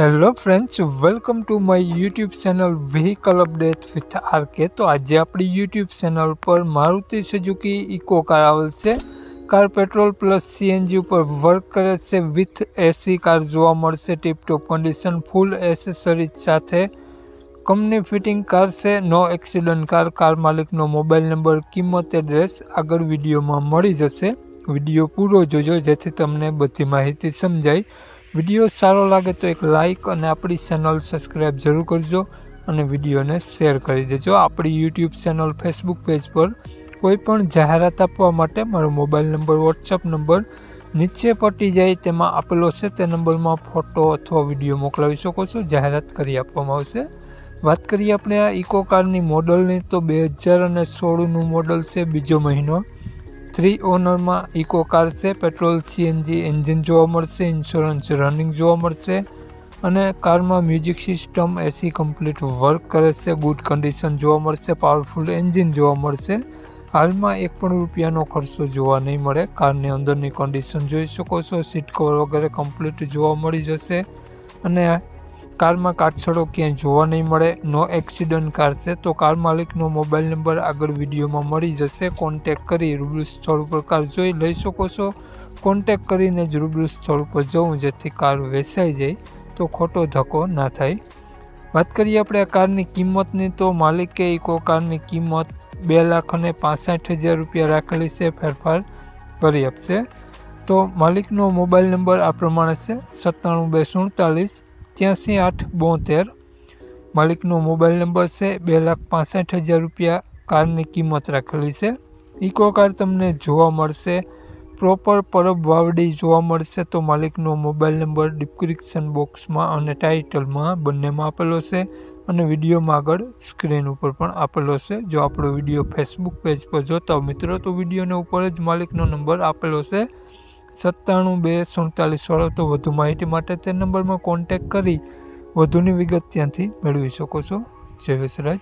Hello friends welcome to my YouTube channel vehicle update with RK તો આજે આપણી YouTube channel પર Maruti Suzuki Eeco car આવેલ છે. કાર પેટ્રોલ પ્લસ સીએનજી ઉપર વર્ક કરે છે વિથ એસી કાર જોવા મળશે. ટીપટોપ કન્ડિશન ફૂલ એસેસરીઝ સાથે. કંપની ફિટિંગ કાર છે. નો એક્સિડન્ટ કાર કાર માલિકનો મોબાઈલ નંબર કિંમત એડ્રેસ આગળ વિડીયોમાં મળી જશે. વીડિયો પૂરો જોજો જેથી તમને બધી માહિતી સમજાય. વીડિયો સારો લાગે તો એક લાઇક અને આપણી ચેનલ સબસ્ક્રાઈબ જરૂર કરજો અને વિડીયોને શેર કરી દેજો. આપણી યુટ્યુબ ચેનલ, ફેસબુક પેજ પર કોઈ પણ જાહેરાત આપવા માટે મારો મોબાઈલ નંબર વોટ્સઅપ નંબર નીચે પટી જાય તેમાં આપેલો છે. તે નંબરમાં ફોટો અથવા વીડિયો મોકલાવી શકો છો. જાહેરાત કરી આપવામાં આવશે. વાત કરીએ આપણે આ ઇકો કારની મોડલની. તો બે હજાર અને સોળનું મોડલ છે બીજો મહિનો. થ્રી ઓનરમાં ઇકો કાર છે પેટ્રોલ સીએનજી એન્જિન જોવા મળશે ઇન્સ્યોરન્સ રનિંગ જોવા મળશે અને કારમાં music system AC complete work કરે છે ગુડ કન્ડિશન જોવા મળશે પાવરફુલ એન્જિન જોવા મળશે. હાલમાં એક પણ રૂપિયાનો ખર્ચો જોવા નહીં મળે કારની અંદરની કન્ડિશન જોઈ શકો છો સીટ કવર વગેરે કમ્પ્લીટ જોવા મળી જશે અને કારમાં કાટછડો ક્યાંય જોવા નહીં મળે, નો એક્સિડન્ટ કાર છે, તો કાર માલિકનો મોબાઈલ નંબર આગળ વિડીયોમાં મળી જશે. કોન્ટેક કરી રૂબરૂ સ્થળ ઉપર કાર જોઈ લઈ શકો છો. કોન્ટેક કરીને જ રૂબરૂ સ્થળ ઉપર જવું, જેથી કાર વેચાઈ જાય, તો ખોટો ધક્કો ના થાય. વાત કરીએ આપણે આ કારની કિંમતની, તો માલિકે ઇકો કારની કિંમત બે લાખ અને પાસઠ હજાર રૂપિયા રાખેલી છે, ફેરફાર કરી આપશે. તો માલિકનો મોબાઈલ નંબર આ પ્રમાણે છે, સત્તાણું બે સુડતાલીસ ત્યાંસી આઠ બોતેર. માલિકનો મોબાઈલ નંબર છે બે લાખ પાસઠ હજાર રૂપિયા. કારની કિંમત રાખેલી છે. ઇકો કાર તમને જોવા મળશે. પ્રોપર પરબ વાવડી જોવા મળશે તો માલિકનો મોબાઈલ નંબર ડિસ્ક્રિપ્શન બોક્સમાં અને ટાઇટલમાં બંનેમાં આપેલો છે અને વિડીયોમાં આગળ સ્ક્રીન ઉપર પણ આપેલો છે. જો આપણો વીડિયો ફેસબુક પેજ પર જોતા મિત્રો, તો વિડીયોને ઉપર જ માલિકનો નંબર આપેલો છે. સત્તાણું બે સુડતાલીસ વાળો તો વધુ માહિતી માટે તે નંબરમાં કોન્ટેક કરી વધુની વિગત ત્યાંથી મેળવી શકો છો. જય વિસરાજ.